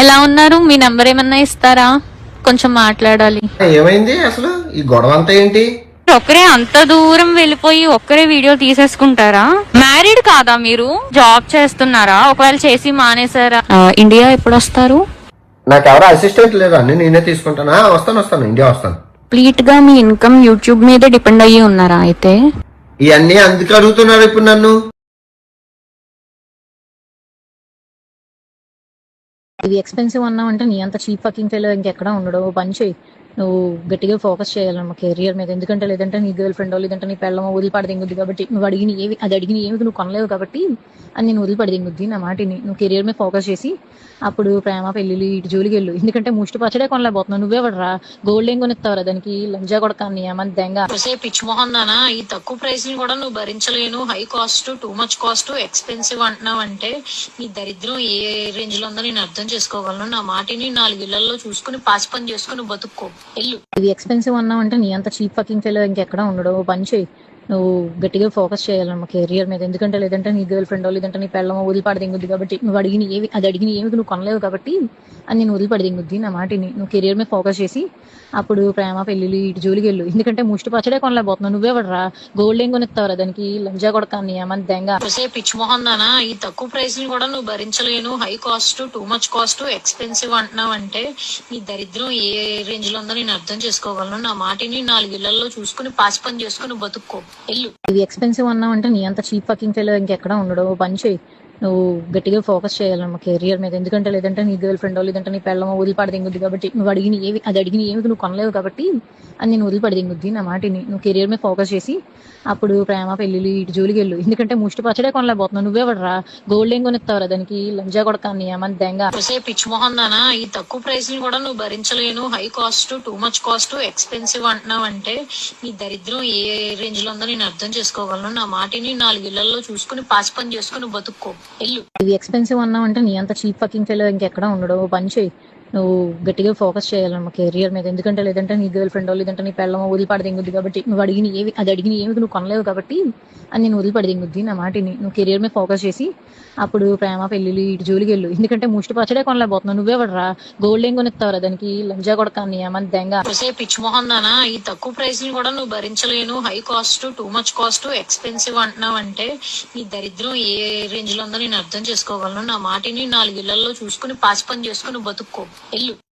ఎలా ఉన్నారు? మీ నంబర్ ఏమన్నా ఇస్తారా? కొంచెం మాట్లాడాలి. ఏమైంది అసలు? ఈ గొడవ అంతా ఏంటి? ఒక్కరే అంత దూరం వెళ్ళిపోయి ఒక్కరే వీడియో తీసేసుకుంటారా? మ్యారీడ్ కాదా మీరు? జాబ్ చేస్తున్నారా? ఒకవేళ చేసి మానేసారా ఆ, ఇండియా ఎప్పుడు వస్తారు? నాకు ఎవరో అసిస్టెంట్ లేదు అన్ని నేనే తీసుకుంటానా? వస్తాను వస్తాను. ఇండియా వస్తాను. కంప్లీట్గా మీ ఇన్కమ్ యూట్యూబ్ మీదే డిపెండ్ అయ్యి ఉన్నారా అయితే? ఇవన్నీ అందుకు అడుగుతున్నారు ఇప్పుడు నన్ను. ఇది ఎక్స్పెన్సివ్ అన్నావు అంటే నీ అంత చీప్ ఫకింగ్ ఫెయిల్ ఇంకెక్కడ ఉండడు. ఓ పని చేయి నువ్వు గట్టిగా ఫోకస్ చేయాలన్నమా కెరియర్ మీద. ఎందుకంటే లేదంటే నీ గర్ల్ ఫ్రెండ్ లేదంటే నీ పెళ్ళమో వదిలిపడి దింగుద్ది కాబట్టి నువ్వు అడిగిన ఏవి అది అడిగిన ఏమి నువ్వు కొనలేవు కాబట్టి అది నేను వదిలిపడి దిగుద్ది నా మాటిని. నువ్వు కెరియర్ మీద ఫోకస్ చేసి అప్పుడు ప్రేమ పెళ్ళిళ్ళు ఇటు జోలికి వెళ్ళు. ఎందుకంటే ముష్టి పచ్చడే కొనలేకపోతున్నావు. నువ్వే పడరా గోల్డ్ ఏం కొనిస్తావురా? దానికి లంజా కొడకాన్ని ఏమని దెంగ. ఒసే పిచ్ దానా ఈ తక్కువ ప్రైస్ని కూడా నువ్వు భరించలేను. High cost too much cost expensive అంటున్నావు అంటే నీ దరిద్రం ఏ రేంజ్లో ఉందో నేను అర్థం చేసుకోగలను. నా మాటిని నాలుగు ఇళ్ళలో చూసుకుని పాసి పని చేసుకుని బతుక్కో. ఇది ఎక్స్పెన్సివ్ అన్నావు అంటే నీ అంత చీప్ ఫకింగ్ ఫెయిల్ ఇంకెక్కడ ఉండడు. పని చేయి. నువ్వు గట్టిగా ఫోకస్ చేయాలన్నమా కెరియర్ మీద. ఎందుకంటే లేదంటే నీ గర్ల్ ఫ్రెండ్ లేదంటే నీ పెళ్ళమో వదిలిపడి దింగుద్ది కాబట్టి నువ్వు అడిగిన ఏవి అది అడిగిన ఏమి నువ్వు కొనలేవు కాబట్టి అది నేను వదిలిపడి దింగుద్ది నా మాటిని. నువ్వు కెరియర్ మీద ఫోకస్ చేసి అప్పుడు ప్రేమ పెళ్ళిళ్ళు ఇటు జోలికి వెళ్ళు. ఎందుకంటే ముష్టి పచ్చడే కొనలేకపోతున్నావు. నువ్వే పడరా గోల్డ్ ఏం కొనిస్తావరా దానికి? లంజా కొడకాన్ని ఏమని దెంగ. ఒసే పిచ్ మొహన్ దానా ఈ తక్కువ ప్రైస్ని కూడా నువ్వు భరించలేను. High cost too much cost expensive అంటున్నావు అంటే నీ దరిద్రం ఏ రేంజ్లో ఉందో నేను అర్థం చేసుకోగలను. నా మాటిని నాలుగు ఇళ్ళలో చూసుకుని పాసి పని చేసుకుని బతుక్కో. ఎల్లు ఇది ఎక్స్పెన్సివ్ అన్నావు అంటే నీ అంత చీప్ వర్కింగ్ ఫెయిల్ ఇంకెక్కడ ఉండడు. పని చేయి నువ్వు గట్టిగా ఫోకస్ చేయాలన్నమా కెరియర్ మీద. ఎందుకంటే లేదంటే నీ గర్ల్ ఫ్రెండ్ లేదంటే నీ పెళ్ళమో వదిలిపడి ఇంకొద్ది కాబట్టి నువ్వు అడిగిన ఏవి అది అడిగిన ఏమి నువ్వు కొనలేవు కాబట్టి అది నేను వదిలిపడి దింగుద్ది నా మాటిని. నువ్వు కెరియర్ మీద ఫోకస్ చేసి అప్పుడు ప్రేమ పెళ్ళిళ్ళు ఇటు జోలికి వెళ్ళు. ఎందుకంటే ముష్టి పచ్చడే కొనలేకపోతున్నావు నువ్వే పడరా గోల్డ్ ఏం కొనిస్తావురా దానికి? లంజా కొడకాన్ని ఏమని దెంగ. ఒసే పిచ్ మొహన్ దానా ఈ తక్కువ ప్రైస్ని కూడా నువ్వు భరించలేను. High cost too much cost expensive అంటున్నావు అంటే నీ దరిద్రం ఏ రేంజ్లో ఉందో నేను అర్థం చేసుకోగలను. నా మాటిని నాలుగు ఇళ్ళలో చూసుకుని పాసి పని చేసుకుని బతుక్కో. ఎల్లు ఇది ఎక్స్పెన్సివ్ అన్నావు అంటే నీ అంత చీప్ ఫకింగ్ ఫెయిల్ ఇంకెక్కడ ఉండడు. పని చేయి. నువ్వు గట్టిగా ఫోకస్ చేయాలన్నమా కెరియర్ మీద. ఎందుకంటే లేదంటే నీ గర్ల్ ఫ్రెండ్ లేదంటే నీ పెళ్ళమో వదిలిపడి దింగుద్ది కాబట్టి నువ్వు అడిగిన ఏవి అది అడిగిన ఏమి నువ్వు కొనలేవు కాబట్టి అది నేను వదిలిపడి దింగుద్ది నా మాటిని. నువ్వు కెరియర్ మీద ఫోకస్ చేసి అప్పుడు ప్రేమ పెళ్ళిళ్ళు ఇటు జోలికి వెళ్ళు. ఎందుకంటే ముష్టి పచ్చడే కొనలేకపోతున్నావు. నువ్వే పడరా గోల్డ్ ఏం కొనిస్తావురా దానికి? లంజా కొడకాన్ని ఏమని దెంగ? పిచ్చి మొహన్ దానా ఈ తక్కువ ప్రైస్ని కూడా నువ్వు భరించలేను. High cost too much cost expensive అంటున్నావు అంటే నీ దరిద్రం ఏ రేంజ్లో ఉందో నేను అర్థం చేసుకోగలను. నా మాటిని నాలుగు ఇళ్ళలో చూసుకుని పాసి పని చేసుకుని బతుక్కో. El